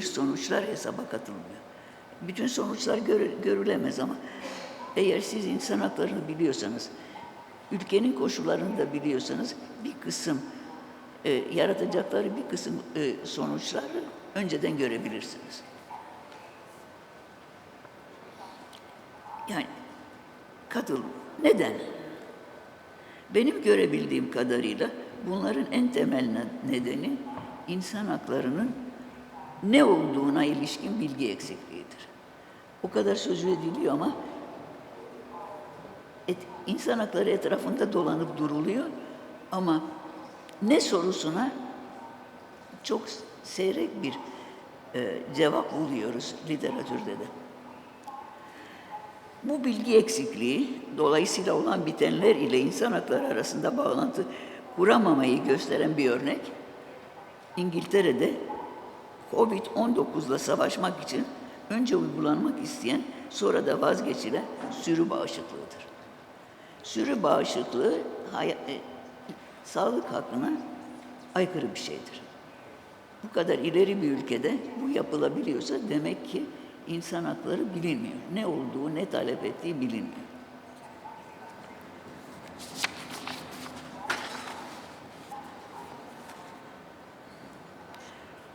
görülebilir sonuçlar hesaba katılmıyor. Bütün sonuçlar görü- görülemez ama eğer siz insan haklarını biliyorsanız, ülkenin koşullarını da biliyorsanız bir kısım e, yaratacakları bir kısım e, sonuçları önceden görebilirsiniz. Yani katıl. Neden? Benim görebildiğim kadarıyla bunların en temel ne- nedeni insan haklarının ne olduğuna ilişkin bilgi eksikliğidir. O kadar sözü ediliyor ama et, insan hakları etrafında dolanıp duruluyor ama ne sorusuna çok seyrek bir e, cevap buluyoruz literatürde de. Bu bilgi eksikliği dolayısıyla olan bitenler ile insan hakları arasında bağlantı kuramamayı gösteren bir örnek. İngiltere'de Covid-19 ile savaşmak için önce uygulanmak isteyen sonra da vazgeçilen sürü bağışıklığıdır. Sürü bağışıklığı hay- e, sağlık hakkına aykırı bir şeydir. Bu kadar ileri bir ülkede bu yapılabiliyorsa demek ki insan hakları bilinmiyor. Ne olduğu, ne talep ettiği bilinmiyor.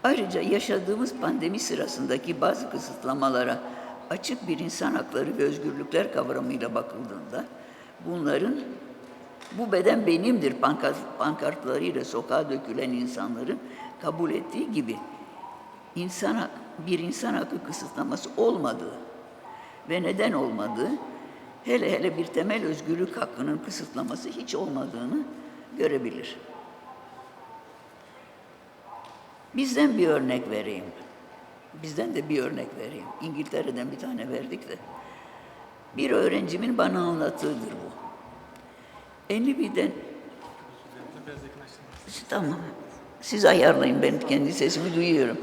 Ayrıca yaşadığımız pandemi sırasındaki bazı kısıtlamalara açık bir insan hakları ve özgürlükler kavramıyla bakıldığında bunların bu beden benimdir pankart, pankartlarıyla sokağa dökülen insanların kabul ettiği gibi insan bir insan hakkı kısıtlaması olmadığı ve neden olmadığı, hele hele bir temel özgürlük hakkının kısıtlaması hiç olmadığını görebilir. Bizden bir örnek vereyim. Bizden de bir örnek vereyim. İngiltere'den bir tane verdik de. Bir öğrencimin bana anlattığıdır bu. Enlibi'den Tamam. Siz ayarlayın ben kendi sesimi duyuyorum.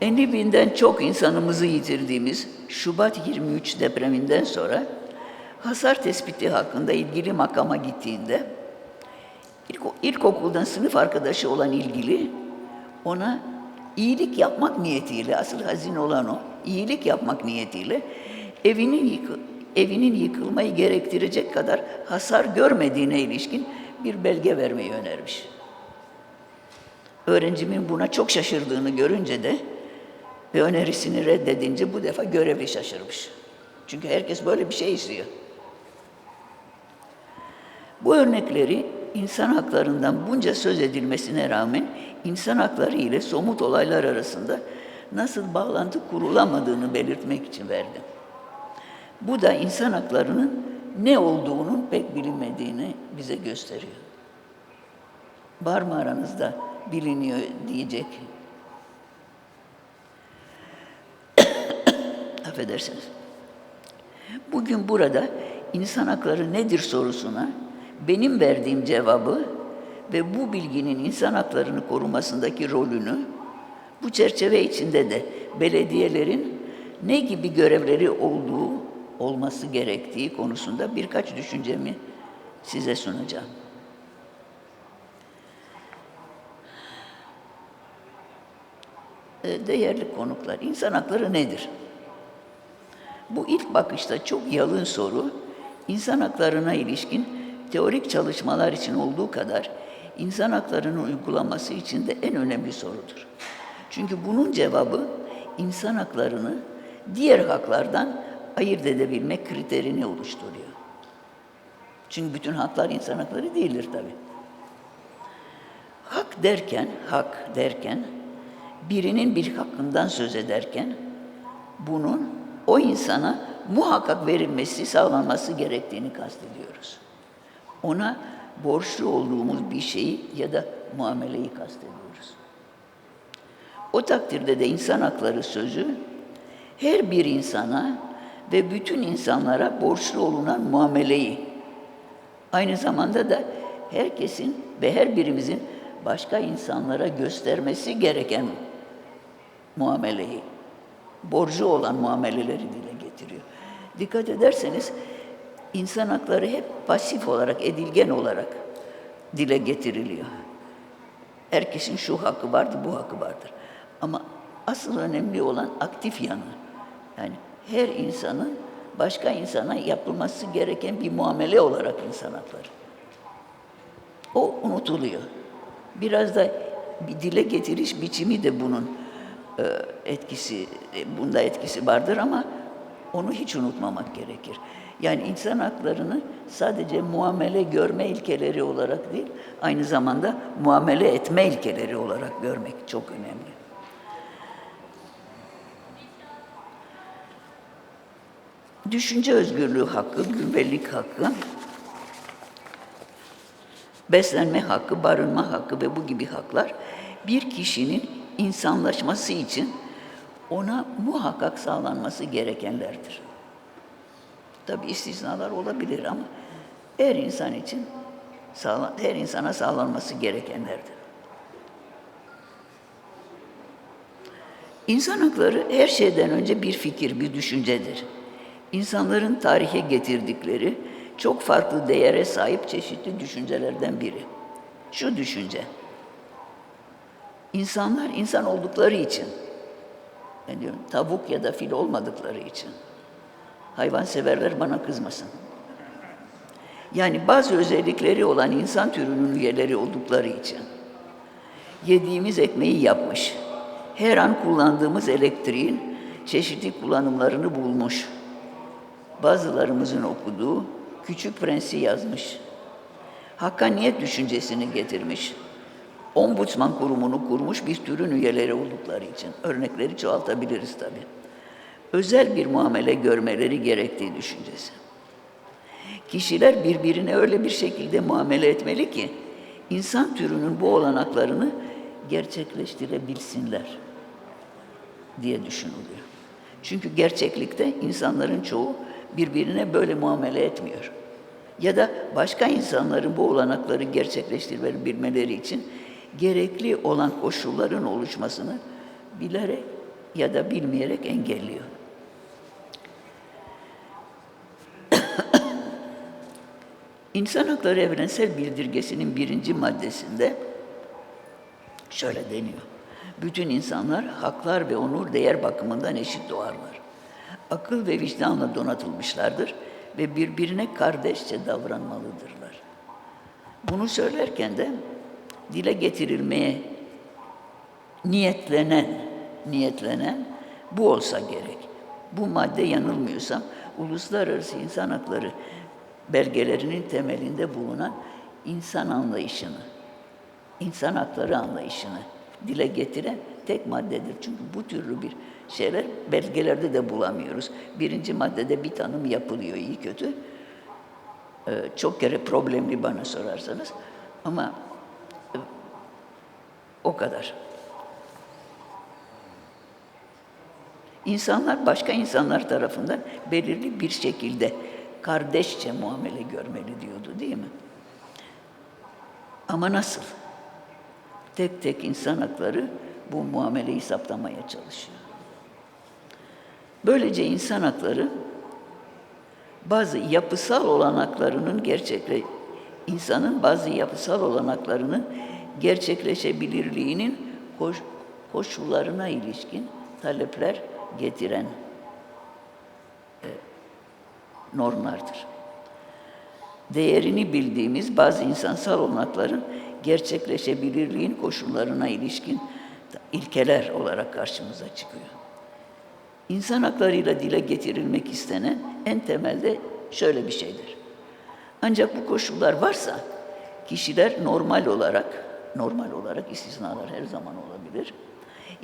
Enlibi'nden çok insanımızı yitirdiğimiz Şubat 23 depreminden sonra hasar tespiti hakkında ilgili makama gittiğinde ilk, ilkokuldan sınıf arkadaşı olan ilgili ona iyilik yapmak niyetiyle, asıl hazine olan o, iyilik yapmak niyetiyle evinin, yıkı, evinin yıkılmayı gerektirecek kadar hasar görmediğine ilişkin bir belge vermeyi önermiş. Öğrencimin buna çok şaşırdığını görünce de ve önerisini reddedince bu defa görevli şaşırmış. Çünkü herkes böyle bir şey istiyor. Bu örnekleri insan haklarından bunca söz edilmesine rağmen insan hakları ile somut olaylar arasında nasıl bağlantı kurulamadığını belirtmek için verdim. Bu da insan haklarının ne olduğunun pek bilinmediğini bize gösteriyor. Var mı aranızda biliniyor diyecek? Affedersiniz. Bugün burada insan hakları nedir sorusuna benim verdiğim cevabı ve bu bilginin insan haklarını korumasındaki rolünü bu çerçeve içinde de belediyelerin ne gibi görevleri olduğu olması gerektiği konusunda birkaç düşüncemi size sunacağım. E, Değerli konuklar, insan hakları nedir? Bu ilk bakışta çok yalın soru, insan haklarına ilişkin teorik çalışmalar için olduğu kadar insan haklarının uygulaması için de en önemli sorudur. Çünkü bunun cevabı insan haklarını diğer haklardan ayırt edebilmek kriterini oluşturuyor. Çünkü bütün haklar insan hakları değildir tabii. Hak derken, hak derken, birinin bir hakkından söz ederken, bunun o insana muhakkak verilmesi, sağlanması gerektiğini kastediyoruz. Ona borçlu olduğumuz bir şeyi ya da muameleyi kastediyoruz. O takdirde de insan hakları sözü her bir insana ve bütün insanlara borçlu olunan muameleyi, aynı zamanda da herkesin ve her birimizin başka insanlara göstermesi gereken muameleyi, borcu olan muameleleri dile getiriyor. Dikkat ederseniz insan hakları hep pasif olarak, edilgen olarak dile getiriliyor. Herkesin şu hakkı vardır, bu hakkı vardır. Ama asıl önemli olan aktif yanı. Yani her insanın başka insana yapılması gereken bir muamele olarak insan hakları. O unutuluyor. Biraz da bir dile getiriş biçimi de bunun e, etkisi, e, bunda etkisi vardır ama onu hiç unutmamak gerekir. Yani insan haklarını sadece muamele görme ilkeleri olarak değil, aynı zamanda muamele etme ilkeleri olarak görmek çok önemli. Düşünce özgürlüğü hakkı, güvenlik hakkı, beslenme hakkı, barınma hakkı ve bu gibi haklar bir kişinin insanlaşması için ona muhakkak sağlanması gerekenlerdir. Tabi istisnalar olabilir ama her insan için her insana sağlanması gerekenlerdir. İnsan hakları her şeyden önce bir fikir, bir düşüncedir. İnsanların tarihe getirdikleri çok farklı değere sahip çeşitli düşüncelerden biri. Şu düşünce. İnsanlar insan oldukları için, ben diyorum, tavuk ya da fil olmadıkları için. Hayvan severler bana kızmasın. Yani bazı özellikleri olan insan türünün üyeleri oldukları için. Yediğimiz ekmeği yapmış. Her an kullandığımız elektriğin çeşitli kullanımlarını bulmuş. Bazılarımızın okuduğu Küçük Prens'i yazmış. Hakkaniyet düşüncesini getirmiş. Ombudsman kurumunu kurmuş bir türün üyeleri oldukları için. Örnekleri çoğaltabiliriz tabii. Özel bir muamele görmeleri gerektiği düşüncesi. Kişiler birbirine öyle bir şekilde muamele etmeli ki insan türünün bu olanaklarını gerçekleştirebilsinler diye düşünülüyor. Çünkü gerçeklikte insanların çoğu birbirine böyle muamele etmiyor. Ya da başka insanların bu olanakları gerçekleştirebilmeleri için gerekli olan koşulların oluşmasını bilerek ya da bilmeyerek engelliyor. İnsan Hakları Evrensel Bildirgesi'nin birinci maddesinde şöyle deniyor. Bütün insanlar haklar ve onur değer bakımından eşit doğarlar. Akıl ve vicdanla donatılmışlardır ve birbirine kardeşçe davranmalıdırlar. Bunu söylerken de dile getirilmeye niyetlenen, niyetlenen bu olsa gerek. Bu madde yanılmıyorsam uluslararası insan hakları belgelerinin temelinde bulunan insan anlayışını, insan hakları anlayışını dile getiren tek maddedir. Çünkü bu türlü bir şeyler belgelerde de bulamıyoruz. Birinci maddede bir tanım yapılıyor iyi kötü. Ee, çok kere problemli bana sorarsanız. Ama e, o kadar. İnsanlar başka insanlar tarafından belirli bir şekilde kardeşçe muamele görmeli diyordu değil mi? Ama nasıl? Tek tek insan hakları bu muameleyi saptamaya çalışıyor. Böylece insan hakları bazı yapısal olanaklarının gerçekle insanın bazı yapısal olanaklarının gerçekleşebilirliğinin koş, koşullarına ilişkin talepler getiren e, normlardır. Değerini bildiğimiz bazı insansal olanakların gerçekleşebilirliğin koşullarına ilişkin ilkeler olarak karşımıza çıkıyor. İnsan haklarıyla dile getirilmek istenen en temelde şöyle bir şeydir. Ancak bu koşullar varsa kişiler normal olarak, normal olarak istisnalar her zaman olabilir.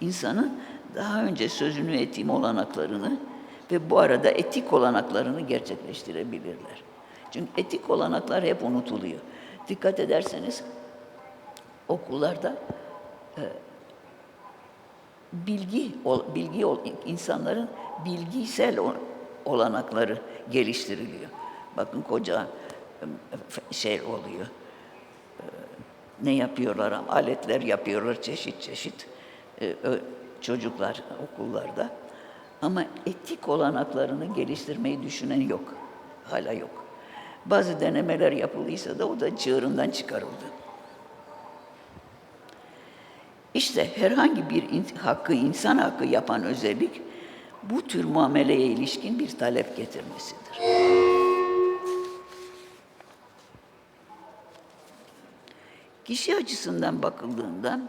İnsanın daha önce sözünü ettiğim olanaklarını ve bu arada etik olanaklarını gerçekleştirebilirler. Çünkü etik olanaklar hep unutuluyor. Dikkat ederseniz okullarda e, bilgi bilgi insanların bilgisel olanakları geliştiriliyor. Bakın koca e, şey oluyor. E, ne yapıyorlar? Aletler yapıyorlar çeşit çeşit çocuklar okullarda. Ama etik olanaklarını geliştirmeyi düşünen yok. Hala yok. Bazı denemeler yapıldıysa da o da çığırından çıkarıldı. İşte herhangi bir hakkı, insan hakkı yapan özellik bu tür muameleye ilişkin bir talep getirmesidir. Kişi açısından bakıldığında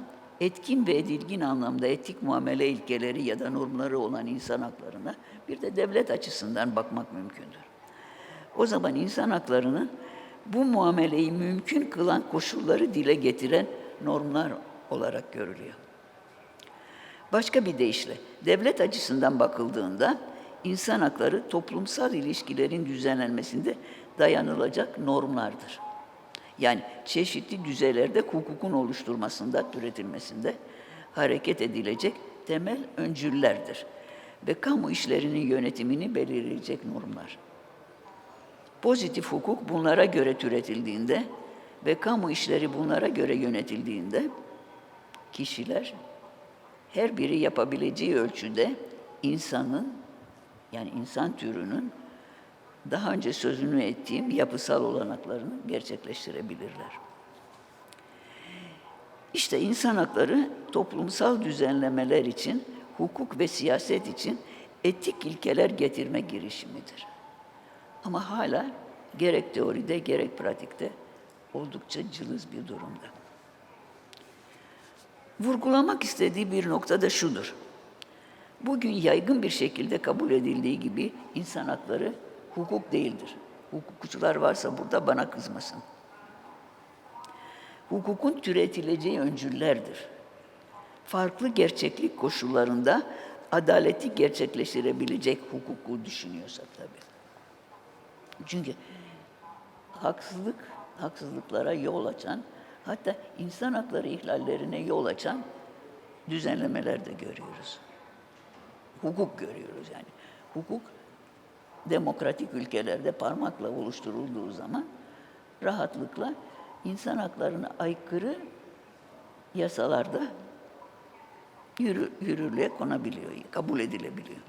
etkin ve edilgin anlamda etik muamele ilkeleri ya da normları olan insan haklarına bir de devlet açısından bakmak mümkündür. O zaman insan haklarını bu muameleyi mümkün kılan koşulları dile getiren normlar olarak görülüyor. Başka bir deyişle, devlet açısından bakıldığında insan hakları toplumsal ilişkilerin düzenlenmesinde dayanılacak normlardır. Yani çeşitli düzeylerde hukukun oluşturmasında, türetilmesinde hareket edilecek temel öncüllerdir ve kamu işlerinin yönetimini belirleyecek normlar. Pozitif hukuk bunlara göre türetildiğinde ve kamu işleri bunlara göre yönetildiğinde kişiler her biri yapabileceği ölçüde insanın yani insan türünün daha önce sözünü ettiğim yapısal olanaklarını gerçekleştirebilirler. İşte insan hakları toplumsal düzenlemeler için, hukuk ve siyaset için etik ilkeler getirme girişimidir. Ama hala gerek teoride gerek pratikte oldukça cılız bir durumda. Vurgulamak istediği bir nokta da şudur. Bugün yaygın bir şekilde kabul edildiği gibi insan hakları hukuk değildir. Hukukçular varsa burada bana kızmasın. Hukukun türetileceği öncüllerdir. Farklı gerçeklik koşullarında adaleti gerçekleştirebilecek hukuku düşünüyorsak tabii. Çünkü haksızlık, haksızlıklara yol açan, hatta insan hakları ihlallerine yol açan düzenlemeler de görüyoruz. Hukuk görüyoruz yani. Hukuk demokratik ülkelerde parmakla oluşturulduğu zaman rahatlıkla insan haklarına aykırı yasalarda yürü, yürürlüğe konabiliyor, kabul edilebiliyor.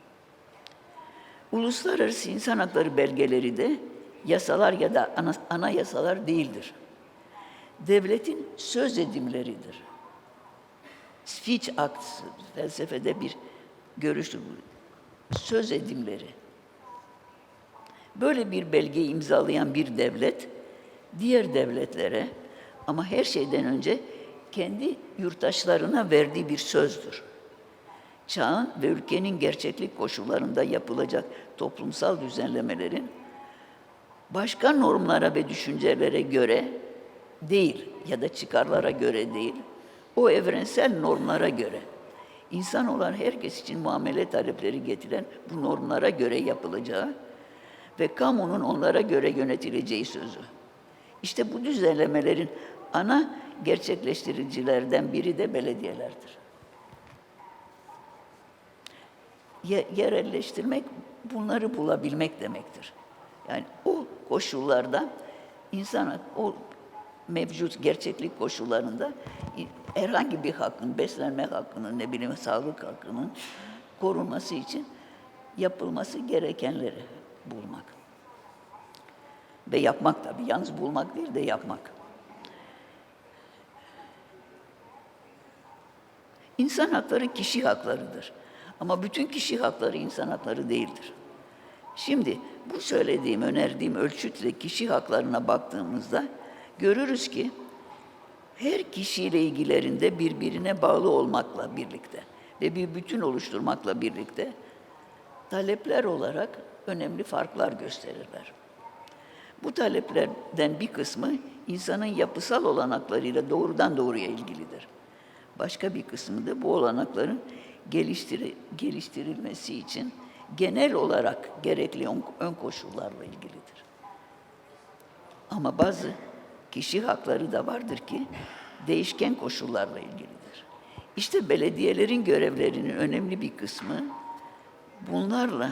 Uluslararası insan hakları belgeleri de yasalar ya da ana, anayasalar değildir. Devletin söz edimleridir. Speech Acts felsefede bir görüştür. Söz edimleri. Böyle bir belgeyi imzalayan bir devlet diğer devletlere ama her şeyden önce kendi yurttaşlarına verdiği bir sözdür. Çağın ve ülkenin gerçeklik koşullarında yapılacak toplumsal düzenlemelerin başka normlara ve düşüncelere göre değil ya da çıkarlara göre değil, o evrensel normlara göre insan olan herkes için muamele talepleri getiren bu normlara göre yapılacağı ve kamunun onlara göre yönetileceği sözü. İşte bu düzenlemelerin ana gerçekleştiricilerden biri de belediyelerdir. Ye- yerelleştirmek bunları bulabilmek demektir. Yani o koşullarda insana o mevcut gerçeklik koşullarında herhangi bir hakkın, beslenme hakkının, ne bileyim sağlık hakkının korunması için yapılması gerekenleri bulmak. Ve yapmak tabii. Yalnız bulmak değil de yapmak. İnsan hakları kişi haklarıdır. Ama bütün kişi hakları insan hakları değildir. Şimdi bu söylediğim, önerdiğim ölçütle kişi haklarına baktığımızda görürüz ki her kişiyle ilgilerinde birbirine bağlı olmakla birlikte ve bir bütün oluşturmakla birlikte talepler olarak önemli farklar gösterirler. Bu taleplerden bir kısmı insanın yapısal olanaklarıyla doğrudan doğruya ilgilidir. Başka bir kısmı da bu olanakların geliştiri- geliştirilmesi için genel olarak gerekli ön koşullarla ilgilidir. Ama bazı kişi hakları da vardır ki değişken koşullarla ilgilidir. İşte belediyelerin görevlerinin önemli bir kısmı bunlarla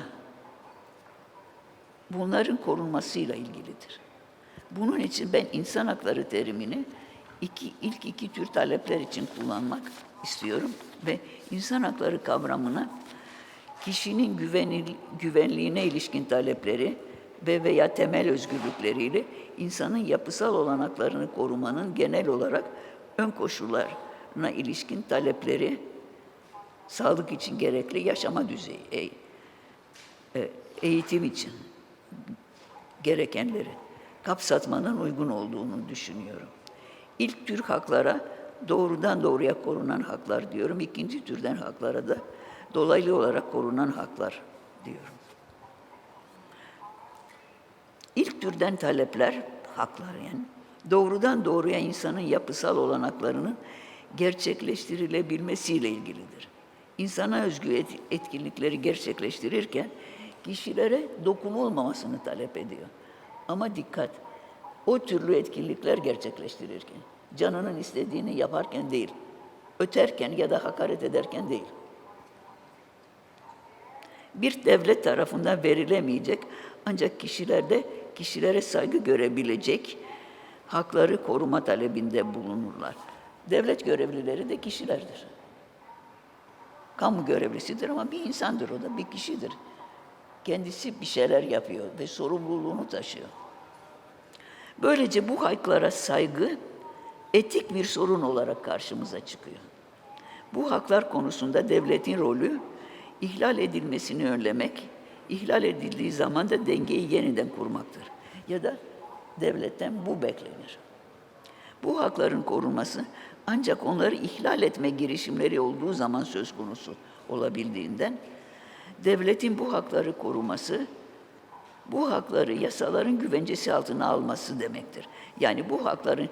bunların korunmasıyla ilgilidir. Bunun için ben insan hakları terimini iki, ilk iki tür talepler için kullanmak istiyorum ve insan hakları kavramına kişinin güvenil, güvenliğine ilişkin talepleri ve veya temel özgürlükleriyle insanın yapısal olanaklarını korumanın genel olarak ön koşullar haklarına ilişkin talepleri, sağlık için gerekli yaşama düzeyi, e- e, eğitim için gerekenleri kapsatmanın uygun olduğunu düşünüyorum. İlk tür haklara doğrudan doğruya korunan haklar diyorum. İkinci türden haklara da dolaylı olarak korunan haklar diyorum. İlk türden talepler, haklar yani, doğrudan doğruya insanın yapısal olanaklarının gerçekleştirilebilmesiyle ilgilidir. İnsana özgü et- etkinlikleri gerçekleştirirken kişilere dokunulmamasını talep ediyor. Ama dikkat, o türlü etkinlikler gerçekleştirirken, canının istediğini yaparken değil, öterken ya da hakaret ederken değil bir devlet tarafından verilemeyecek ancak kişilerde kişilere saygı görebilecek hakları koruma talebinde bulunurlar. Devlet görevlileri de kişilerdir. Kamu görevlisidir ama bir insandır o da, bir kişidir. Kendisi bir şeyler yapıyor ve sorumluluğunu taşıyor. Böylece bu haklara saygı etik bir sorun olarak karşımıza çıkıyor. Bu haklar konusunda devletin rolü ihlal edilmesini önlemek, ihlal edildiği zaman da dengeyi yeniden kurmaktır. Ya da devletten bu beklenir. Bu hakların korunması ancak onları ihlal etme girişimleri olduğu zaman söz konusu olabildiğinden devletin bu hakları koruması bu hakları yasaların güvencesi altına alması demektir. Yani bu hakların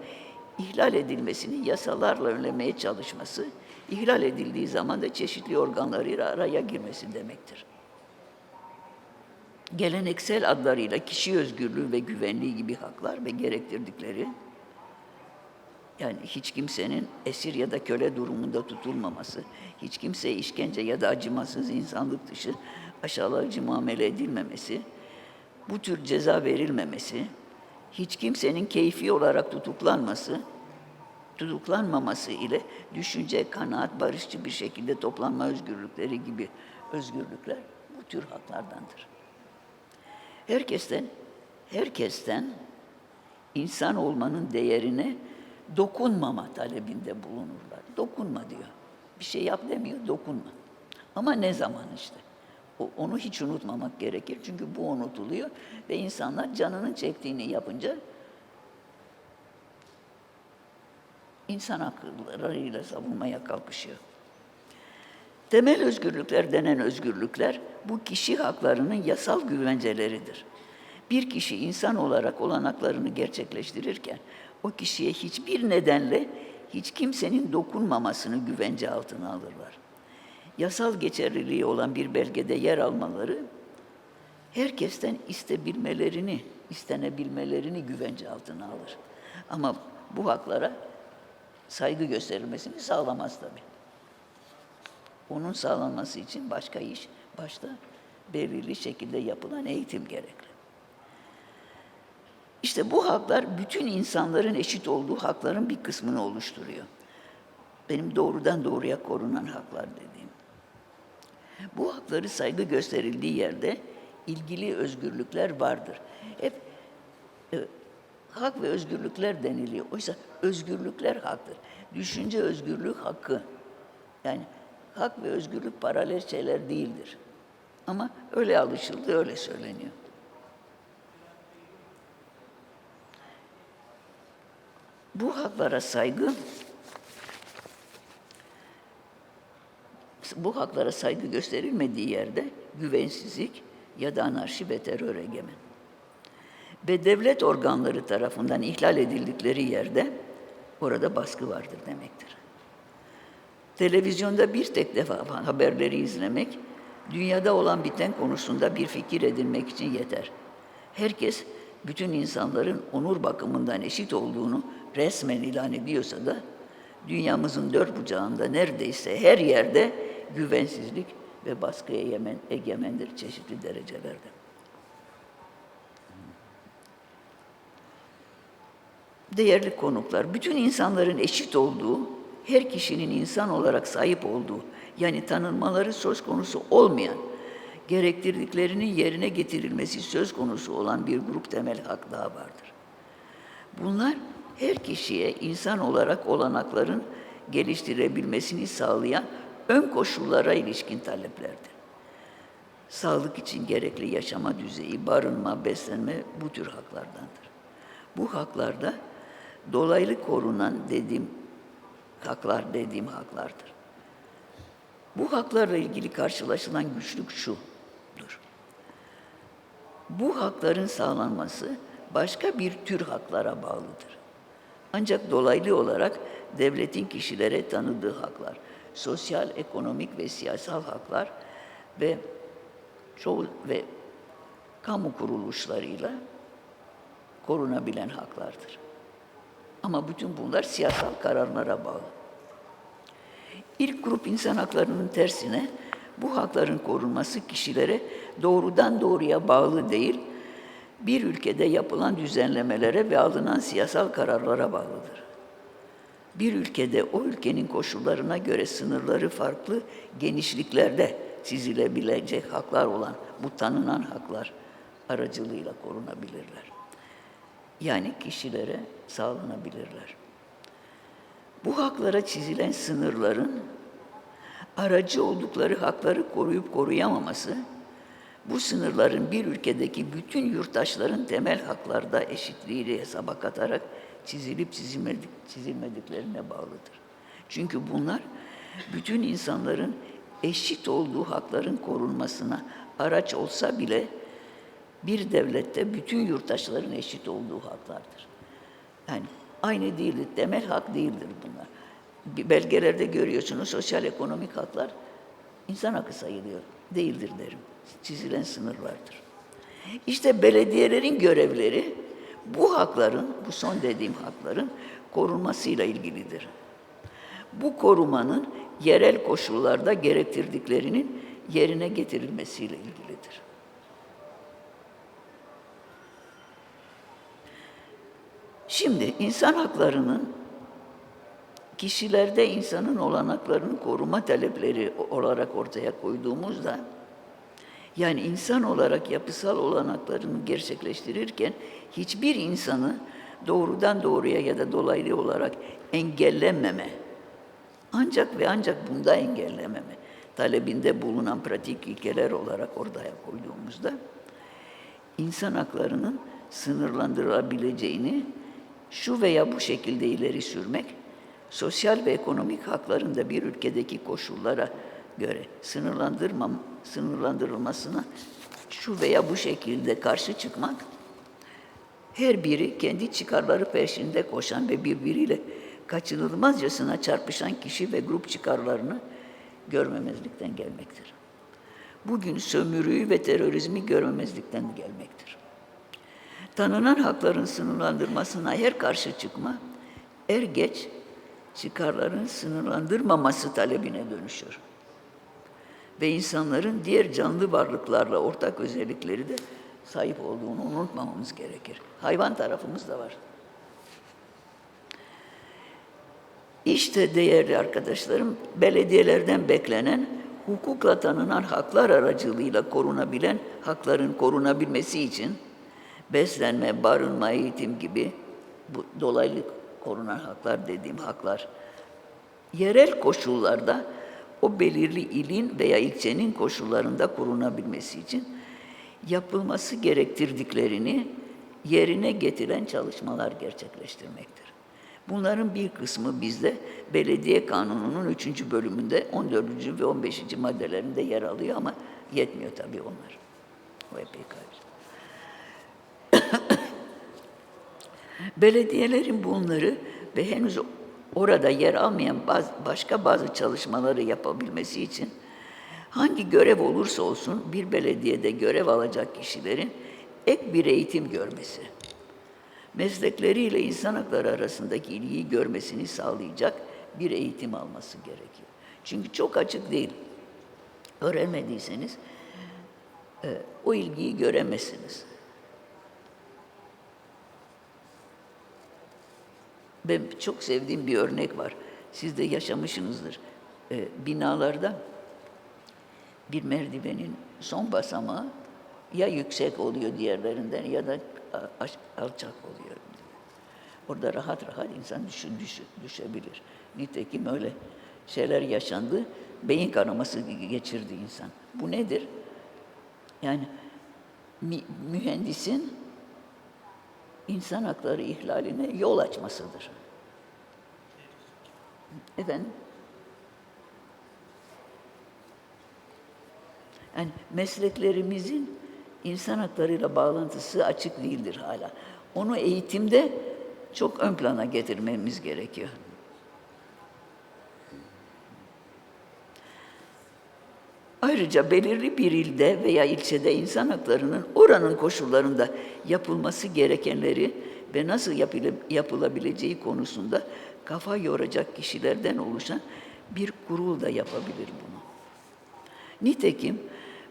ihlal edilmesini yasalarla önlemeye çalışması, ihlal edildiği zaman da çeşitli organlarıyla araya girmesi demektir. Geleneksel adlarıyla kişi özgürlüğü ve güvenliği gibi haklar ve gerektirdikleri, yani hiç kimsenin esir ya da köle durumunda tutulmaması, hiç kimseye işkence ya da acımasız insanlık dışı aşağılayıcı muamele edilmemesi, bu tür ceza verilmemesi, hiç kimsenin keyfi olarak tutuklanması, tutuklanmaması ile düşünce, kanaat, barışçı bir şekilde toplanma özgürlükleri gibi özgürlükler bu tür haklardandır. Herkesten, herkesten insan olmanın değerine dokunmama talebinde bulunurlar. Dokunma diyor. Bir şey yap demiyor, dokunma. Ama ne zaman işte? Onu hiç unutmamak gerekir. Çünkü bu unutuluyor ve insanlar canının çektiğini yapınca insan haklarıyla savunmaya kalkışıyor. Temel özgürlükler denen özgürlükler bu kişi haklarının yasal güvenceleridir. Bir kişi insan olarak olanaklarını gerçekleştirirken o kişiye hiçbir nedenle hiç kimsenin dokunmamasını güvence altına alırlar. Yasal geçerliliği olan bir belgede yer almaları herkesten istebilmelerini, istenebilmelerini güvence altına alır. Ama bu haklara saygı gösterilmesini sağlamaz tabii. Onun sağlanması için başka iş, başta belirli şekilde yapılan eğitim gerekli. İşte bu haklar bütün insanların eşit olduğu hakların bir kısmını oluşturuyor. Benim doğrudan doğruya korunan haklar dediğim. Bu hakları saygı gösterildiği yerde ilgili özgürlükler vardır. Hep e, hak ve özgürlükler deniliyor. Oysa özgürlükler haktır. Düşünce özgürlüğü hakkı. Yani hak ve özgürlük paralel şeyler değildir. Ama öyle alışıldı, öyle söyleniyor. Bu haklara saygı bu haklara saygı gösterilmediği yerde güvensizlik ya da anarşi ve terör egemen. Ve devlet organları tarafından ihlal edildikleri yerde orada baskı vardır demektir. Televizyonda bir tek defa haberleri izlemek, dünyada olan biten konusunda bir fikir edinmek için yeter. Herkes bütün insanların onur bakımından eşit olduğunu resmen ilan ediyorsa da dünyamızın dört bucağında neredeyse her yerde güvensizlik ve baskı egemen, egemendir çeşitli derecelerde. Değerli konuklar, bütün insanların eşit olduğu, her kişinin insan olarak sahip olduğu, yani tanınmaları söz konusu olmayan, gerektirdiklerinin yerine getirilmesi söz konusu olan bir grup temel hak daha vardır. Bunlar her kişiye insan olarak olanakların geliştirebilmesini sağlayan ön koşullara ilişkin taleplerdir. Sağlık için gerekli yaşama düzeyi, barınma, beslenme bu tür haklardandır. Bu haklarda dolaylı korunan dediğim haklar dediğim haklardır. Bu haklarla ilgili karşılaşılan güçlük şudur. Bu hakların sağlanması başka bir tür haklara bağlıdır. Ancak dolaylı olarak devletin kişilere tanıdığı haklar, sosyal, ekonomik ve siyasal haklar ve çoğu ve kamu kuruluşlarıyla korunabilen haklardır. Ama bütün bunlar siyasal kararlara bağlı. İlk grup insan haklarının tersine bu hakların korunması kişilere doğrudan doğruya bağlı değil, bir ülkede yapılan düzenlemelere ve alınan siyasal kararlara bağlıdır. Bir ülkede o ülkenin koşullarına göre sınırları farklı genişliklerde çizilebilecek haklar olan bu tanınan haklar aracılığıyla korunabilirler. Yani kişilere sağlanabilirler. Bu haklara çizilen sınırların aracı oldukları hakları koruyup koruyamaması, bu sınırların bir ülkedeki bütün yurttaşların temel haklarda eşitliğiyle hesaba katarak çizilip çizilmedik, çizilmediklerine bağlıdır. Çünkü bunlar bütün insanların eşit olduğu hakların korunmasına araç olsa bile bir devlette bütün yurttaşların eşit olduğu haklardır. Yani aynı değildir, temel hak değildir bunlar. Belgelerde görüyorsunuz sosyal ekonomik haklar insan hakkı sayılıyor. Değildir derim. Çizilen sınır vardır. İşte belediyelerin görevleri bu hakların, bu son dediğim hakların korunmasıyla ilgilidir. Bu korumanın yerel koşullarda gerektirdiklerinin yerine getirilmesiyle ilgilidir. Şimdi insan haklarının kişilerde insanın olanaklarını koruma talepleri olarak ortaya koyduğumuzda yani insan olarak yapısal olanaklarını gerçekleştirirken hiçbir insanı doğrudan doğruya ya da dolaylı olarak engellememe ancak ve ancak bunda engellememe talebinde bulunan pratik ilkeler olarak ortaya koyduğumuzda insan haklarının sınırlandırılabileceğini şu veya bu şekilde ileri sürmek, sosyal ve ekonomik hakların da bir ülkedeki koşullara göre sınırlandırmam, sınırlandırılmasına şu veya bu şekilde karşı çıkmak, her biri kendi çıkarları peşinde koşan ve birbiriyle kaçınılmazcasına çarpışan kişi ve grup çıkarlarını görmemezlikten gelmektir. Bugün sömürüyü ve terörizmi görmemezlikten gelmektir. Tanınan hakların sınırlandırmasına her karşı çıkma, er geç çıkarların sınırlandırmaması talebine dönüşür. Ve insanların diğer canlı varlıklarla ortak özellikleri de sahip olduğunu unutmamamız gerekir. Hayvan tarafımız da var. İşte değerli arkadaşlarım, belediyelerden beklenen hukukla tanınan haklar aracılığıyla korunabilen hakların korunabilmesi için beslenme, barınma, eğitim gibi bu dolaylı korunan haklar dediğim haklar yerel koşullarda o belirli ilin veya ilçenin koşullarında korunabilmesi için yapılması gerektirdiklerini yerine getiren çalışmalar gerçekleştirmektir. Bunların bir kısmı bizde Belediye Kanunu'nun 3. bölümünde 14. ve 15. maddelerinde yer alıyor ama yetmiyor tabii onlar. O epey karışık. Belediyelerin bunları ve henüz orada yer almayan bazı, başka bazı çalışmaları yapabilmesi için hangi görev olursa olsun bir belediyede görev alacak kişilerin ek bir eğitim görmesi, meslekleriyle insan hakları arasındaki ilgiyi görmesini sağlayacak bir eğitim alması gerekiyor. Çünkü çok açık değil. Öğrenmediyseniz e, o ilgiyi göremezsiniz. Ben çok sevdiğim bir örnek var. Siz de yaşamışsınızdır. Ee, binalarda bir merdivenin son basamağı ya yüksek oluyor diğerlerinden ya da alçak oluyor. Orada rahat rahat insan düşün, düşü- düşebilir. Nitekim öyle şeyler yaşandı. Beyin kanaması geçirdi insan. Bu nedir? Yani mühendisin insan hakları ihlaline yol açmasıdır. Efendim? Yani mesleklerimizin insan haklarıyla bağlantısı açık değildir hala. Onu eğitimde çok ön plana getirmemiz gerekiyor. Ayrıca belirli bir ilde veya ilçede insan haklarının oranın koşullarında yapılması gerekenleri ve nasıl yapıla- yapılabileceği konusunda kafa yoracak kişilerden oluşan bir kurul da yapabilir bunu. Nitekim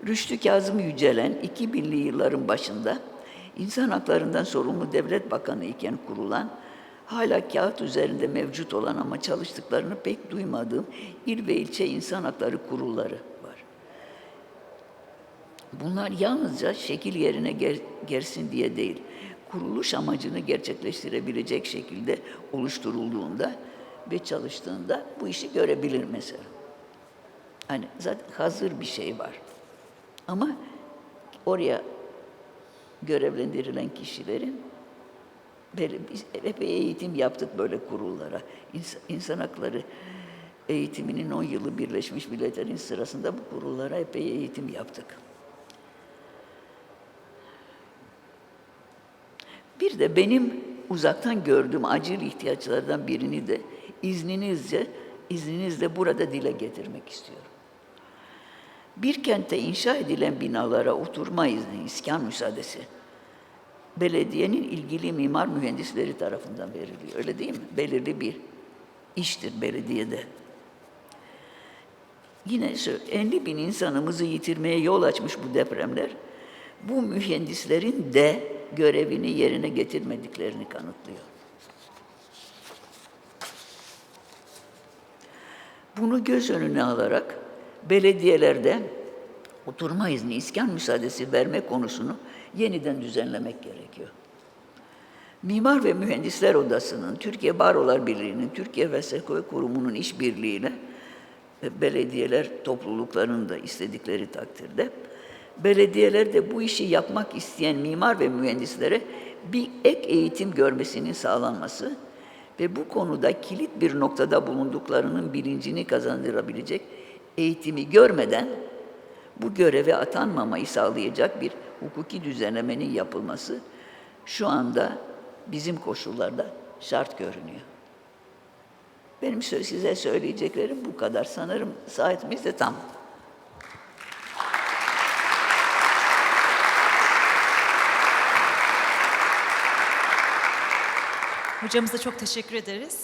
Rüştü Kazım Yücelen 2000'li yılların başında insan haklarından sorumlu devlet bakanı iken kurulan, hala kağıt üzerinde mevcut olan ama çalıştıklarını pek duymadığım il ve ilçe insan hakları kurulları. Bunlar yalnızca şekil yerine ger- gersin diye değil, kuruluş amacını gerçekleştirebilecek şekilde oluşturulduğunda ve çalıştığında bu işi görebilir mesela. Hani zaten hazır bir şey var. Ama oraya görevlendirilen kişilerin böyle epey eğitim yaptık böyle kurullara. İns- İnsan hakları eğitiminin 10 yılı Birleşmiş Milletler'in sırasında bu kurullara epey eğitim yaptık. De benim uzaktan gördüğüm acil ihtiyaçlardan birini de izninizle izninizle burada dile getirmek istiyorum. Bir kentte inşa edilen binalara oturma izni, iskan müsaadesi belediyenin ilgili mimar mühendisleri tarafından veriliyor. Öyle değil mi? Belirli bir iştir belediyede. Yine sö- 50 bin insanımızı yitirmeye yol açmış bu depremler, bu mühendislerin de görevini yerine getirmediklerini kanıtlıyor. Bunu göz önüne alarak belediyelerde oturma izni, iskan müsaadesi verme konusunu yeniden düzenlemek gerekiyor. Mimar ve Mühendisler Odası'nın, Türkiye Barolar Birliği'nin, Türkiye ve Sekoy Kurumu'nun işbirliğiyle ve belediyeler topluluklarının da istedikleri takdirde belediyeler de bu işi yapmak isteyen mimar ve mühendislere bir ek eğitim görmesinin sağlanması ve bu konuda kilit bir noktada bulunduklarının bilincini kazandırabilecek eğitimi görmeden bu göreve atanmamayı sağlayacak bir hukuki düzenlemenin yapılması şu anda bizim koşullarda şart görünüyor. Benim size söyleyeceklerim bu kadar. Sanırım saatimiz de tam. Hocamıza çok teşekkür ederiz.